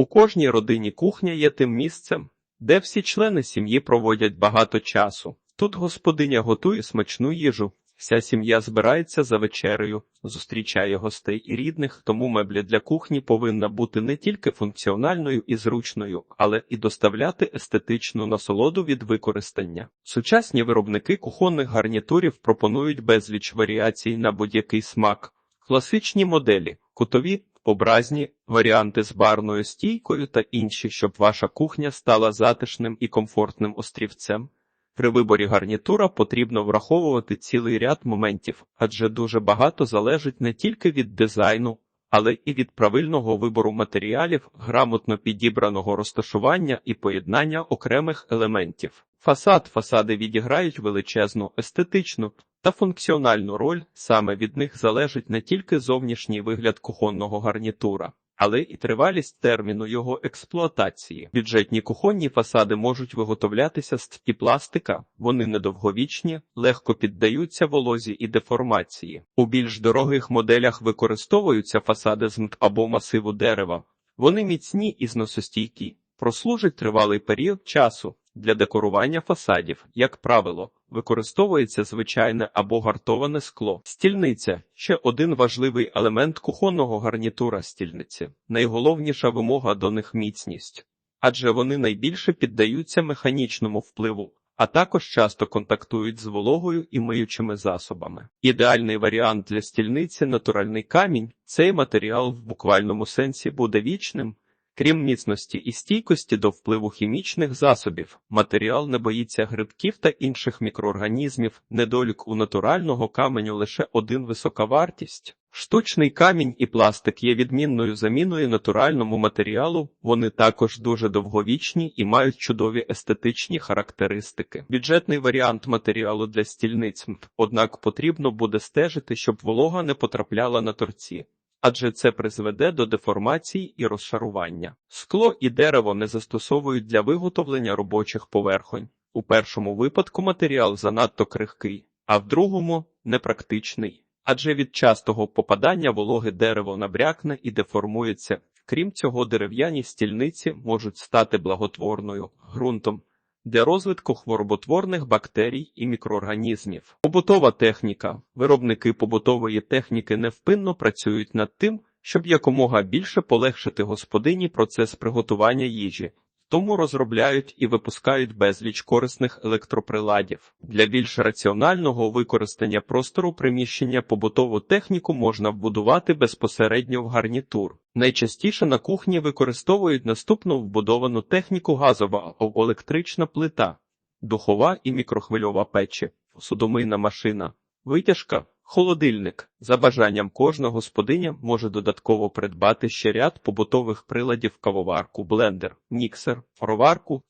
У кожній родині кухня є тим місцем, де всі члени сім'ї проводять багато часу. Тут господиня готує смачну їжу. Вся сім'я збирається за вечерею, зустрічає гостей і рідних, тому меблі для кухні повинна бути не тільки функціональною і зручною, але і доставляти естетичну насолоду від використання. Сучасні виробники кухонних гарнітурів пропонують безліч варіацій на будь-який смак. Класичні моделі, кутові, образні, варіанти з барною стійкою та інші, щоб ваша кухня стала затишним і комфортним острівцем. При виборі гарнітура потрібно враховувати цілий ряд моментів, адже дуже багато залежить не тільки від дизайну, але і від правильного вибору матеріалів, грамотно підібраного розташування і поєднання окремих елементів. Фасад фасади відіграють величезну естетичну та функціональну роль, саме від них залежить не тільки зовнішній вигляд кухонного гарнітура, але і тривалість терміну його експлуатації. Бюджетні кухонні фасади можуть виготовлятися з пластика, вони недовговічні, легко піддаються волозі і деформації. У більш дорогих моделях використовуються фасади з мт або масиву дерева. Вони міцні і зносостійкі, прослужать тривалий період часу. Для декорування фасадів, як правило, використовується звичайне або гартоване скло. Стільниця ще один важливий елемент кухонного гарнітура стільниці. Найголовніша вимога до них міцність, адже вони найбільше піддаються механічному впливу, а також часто контактують з вологою і миючими засобами. Ідеальний варіант для стільниці натуральний камінь. Цей матеріал в буквальному сенсі буде вічним. Крім міцності і стійкості до впливу хімічних засобів, матеріал не боїться грибків та інших мікроорганізмів, недолік у натурального каменю лише один висока вартість. Штучний камінь і пластик є відмінною заміною натуральному матеріалу, вони також дуже довговічні і мають чудові естетичні характеристики. Бюджетний варіант матеріалу для стільниць, однак потрібно буде стежити, щоб волога не потрапляла на торці адже це призведе до деформації і розшарування. Скло і дерево не застосовують для виготовлення робочих поверхонь. У першому випадку матеріал занадто крихкий, а в другому непрактичний, адже від частого попадання вологи дерево набрякне і деформується. Крім цього, дерев'яні стільниці можуть стати благотворною ґрунтом для розвитку хвороботворних бактерій і мікроорганізмів. Побутова техніка. Виробники побутової техніки невпинно працюють над тим, щоб якомога більше полегшити господині процес приготування їжі. Тому розробляють і випускають безліч корисних електроприладів. Для більш раціонального використання простору приміщення побутову техніку можна вбудувати безпосередньо в гарнітур. Найчастіше на кухні використовують наступну вбудовану техніку газова або електрична плита, духова і мікрохвильова печі, судомийна машина, витяжка. Холодильник за бажанням кожна господиня може додатково придбати ще ряд побутових приладів кавоварку, блендер, міксер, фароварку,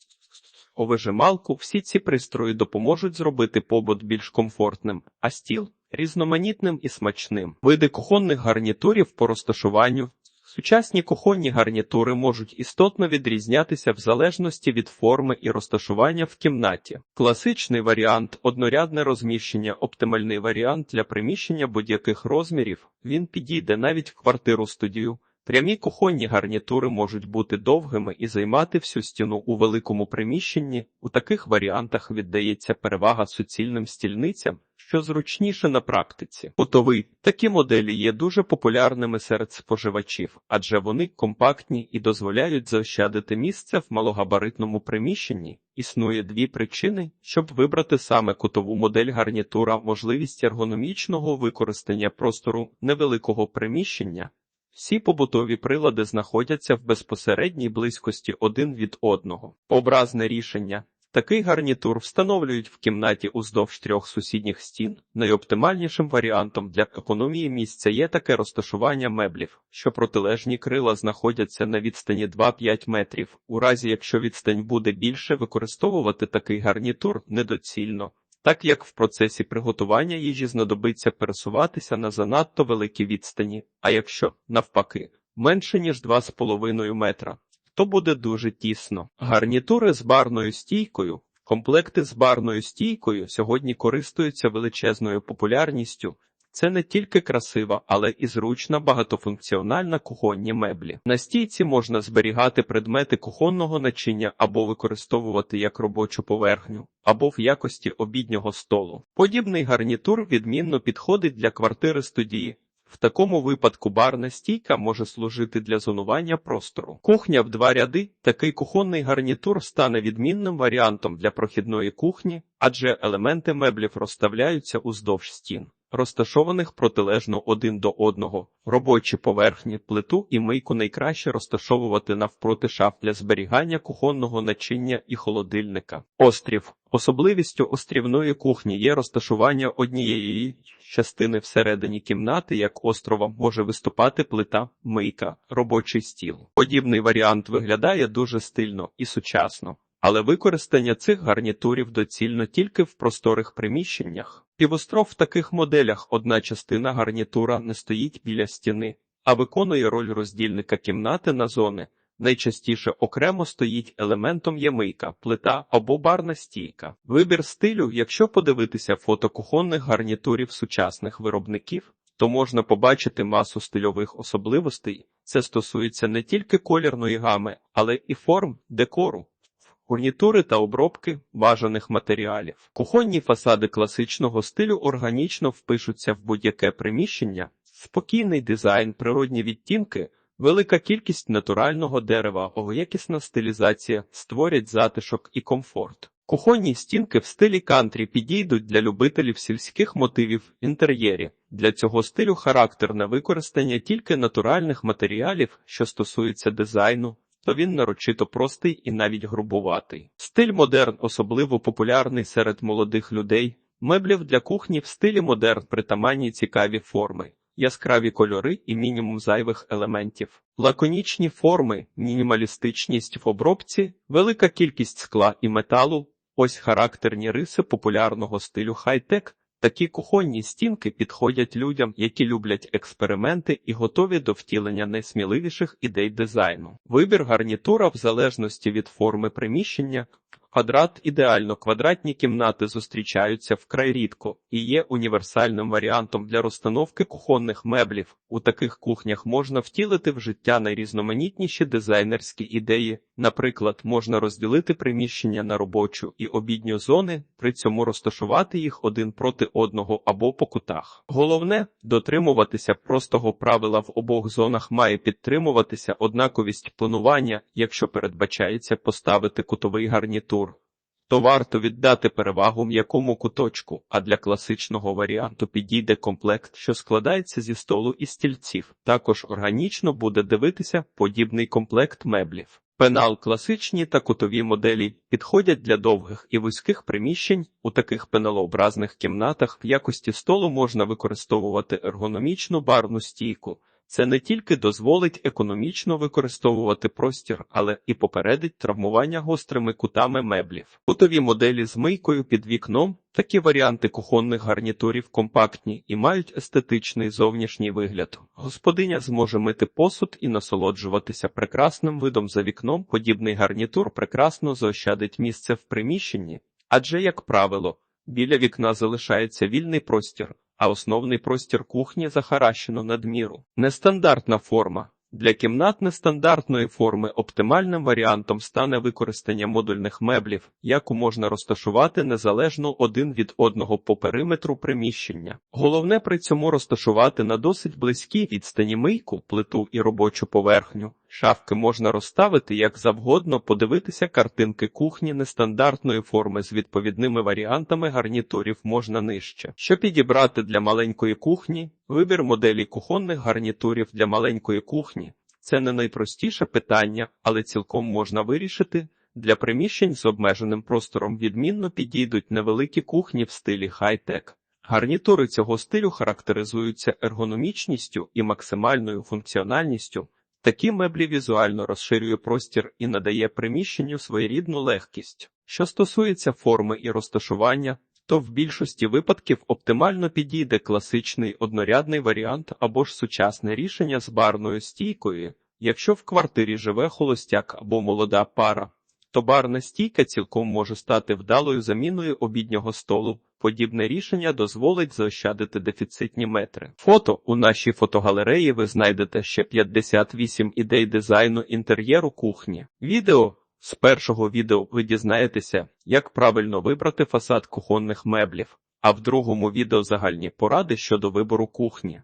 овижималку. Всі ці пристрої допоможуть зробити побут більш комфортним, а стіл різноманітним і смачним. Види кухонних гарнітурів по розташуванню. Сучасні кухонні гарнітури можуть істотно відрізнятися в залежності від форми і розташування в кімнаті. Класичний варіант однорядне розміщення, оптимальний варіант для приміщення будь-яких розмірів. Він підійде навіть в квартиру студію. Прямі кухонні гарнітури можуть бути довгими і займати всю стіну у великому приміщенні. У таких варіантах віддається перевага суцільним стільницям, що зручніше на практиці. Кутовий такі моделі є дуже популярними серед споживачів, адже вони компактні і дозволяють заощадити місце в малогабаритному приміщенні. Існує дві причини, щоб вибрати саме кутову модель гарнітура, можливість ергономічного використання простору невеликого приміщення. Всі побутові прилади знаходяться в безпосередній близькості один від одного. Образне рішення. Такий гарнітур встановлюють в кімнаті уздовж трьох сусідніх стін. Найоптимальнішим варіантом для економії місця є таке розташування меблів, що протилежні крила знаходяться на відстані 2-5 метрів. У разі якщо відстань буде більше, використовувати такий гарнітур недоцільно так як в процесі приготування їжі знадобиться пересуватися на занадто великі відстані, а якщо, навпаки, менше ніж 2,5 метра, то буде дуже тісно. Гарнітури з барною стійкою, комплекти з барною стійкою сьогодні користуються величезною популярністю. Це не тільки красива, але і зручна багатофункціональна кухонні меблі. На стійці можна зберігати предмети кухонного начиння або використовувати як робочу поверхню, або в якості обіднього столу. Подібний гарнітур відмінно підходить для квартири студії. В такому випадку барна стійка може служити для зонування простору. Кухня в два ряди. Такий кухонний гарнітур стане відмінним варіантом для прохідної кухні, адже елементи меблів розставляються уздовж стін, розташованих протилежно один до одного. Робочі поверхні, плиту і мийку найкраще розташовувати навпроти шаф для зберігання кухонного начиння і холодильника. Острів Особливістю острівної кухні є розташування однієї частини всередині кімнати, як острова може виступати плита, мийка, робочий стіл. Подібний варіант виглядає дуже стильно і сучасно, але використання цих гарнітурів доцільно тільки в просторих приміщеннях. Півостров в таких моделях одна частина гарнітура не стоїть біля стіни, а виконує роль роздільника кімнати на зони. Найчастіше окремо стоїть елементом є мийка, плита або барна стійка. Вибір стилю, якщо подивитися фото кухонних гарнітурів сучасних виробників, то можна побачити масу стильових особливостей. Це стосується не тільки колірної гами, але і форм, декору. Гарнітури та обробки бажаних матеріалів. Кухонні фасади класичного стилю органічно впишуться в будь-яке приміщення, спокійний дизайн, природні відтінки. Велика кількість натурального дерева, якісна стилізація створять затишок і комфорт. Кухонні стінки в стилі кантрі підійдуть для любителів сільських мотивів в інтер'єрі. Для цього стилю характерне використання тільки натуральних матеріалів, що стосується дизайну, то він нарочито простий і навіть грубуватий. Стиль модерн особливо популярний серед молодих людей. Меблів для кухні в стилі модерн притаманні цікаві форми яскраві кольори і мінімум зайвих елементів, лаконічні форми, мінімалістичність в обробці, велика кількість скла і металу. Ось характерні риси популярного стилю хай-тек. Такі кухонні стінки підходять людям, які люблять експерименти і готові до втілення найсміливіших ідей дизайну. Вибір гарнітура в залежності від форми приміщення Квадрат ідеально квадратні кімнати зустрічаються вкрай рідко і є універсальним варіантом для розстановки кухонних меблів. У таких кухнях можна втілити в життя найрізноманітніші дизайнерські ідеї. Наприклад, можна розділити приміщення на робочу і обідню зони, при цьому розташувати їх один проти одного або по кутах. Головне дотримуватися простого правила в обох зонах має підтримуватися однаковість планування, якщо передбачається поставити кутовий гарнітур то варто віддати перевагу м'якому куточку, а для класичного варіанту підійде комплект, що складається зі столу і стільців. Також органічно буде дивитися подібний комплект меблів. Пенал класичні та кутові моделі підходять для довгих і вузьких приміщень. У таких пеналообразних кімнатах в якості столу можна використовувати ергономічну барну стійку. Це не тільки дозволить економічно використовувати простір, але і попередить травмування гострими кутами меблів. Кутові моделі з мийкою під вікном. Такі варіанти кухонних гарнітурів компактні і мають естетичний зовнішній вигляд. Господиня зможе мити посуд і насолоджуватися прекрасним видом за вікном. Подібний гарнітур прекрасно заощадить місце в приміщенні, адже, як правило, біля вікна залишається вільний простір а основний простір кухні захаращено надміру. Нестандартна форма. Для кімнат нестандартної форми оптимальним варіантом стане використання модульних меблів, яку можна розташувати незалежно один від одного по периметру приміщення. Головне при цьому розташувати на досить близькій відстані мийку, плиту і робочу поверхню. Шафки можна розставити як завгодно, подивитися картинки кухні нестандартної форми з відповідними варіантами гарнітурів можна нижче. Що підібрати для маленької кухні, вибір моделі кухонних гарнітурів для маленької кухні це не найпростіше питання, але цілком можна вирішити. Для приміщень з обмеженим простором відмінно підійдуть невеликі кухні в стилі хай-тек. Гарнітури цього стилю характеризуються ергономічністю і максимальною функціональністю. Такі меблі візуально розширює простір і надає приміщенню своєрідну легкість. Що стосується форми і розташування, то в більшості випадків оптимально підійде класичний однорядний варіант або ж сучасне рішення з барною стійкою. Якщо в квартирі живе холостяк або молода пара, то барна стійка цілком може стати вдалою заміною обіднього столу. Подібне рішення дозволить заощадити дефіцитні метри. Фото у нашій фотогалереї ви знайдете ще 58 ідей дизайну інтер'єру кухні. Відео з першого відео ви дізнаєтеся, як правильно вибрати фасад кухонних меблів. А в другому відео загальні поради щодо вибору кухні.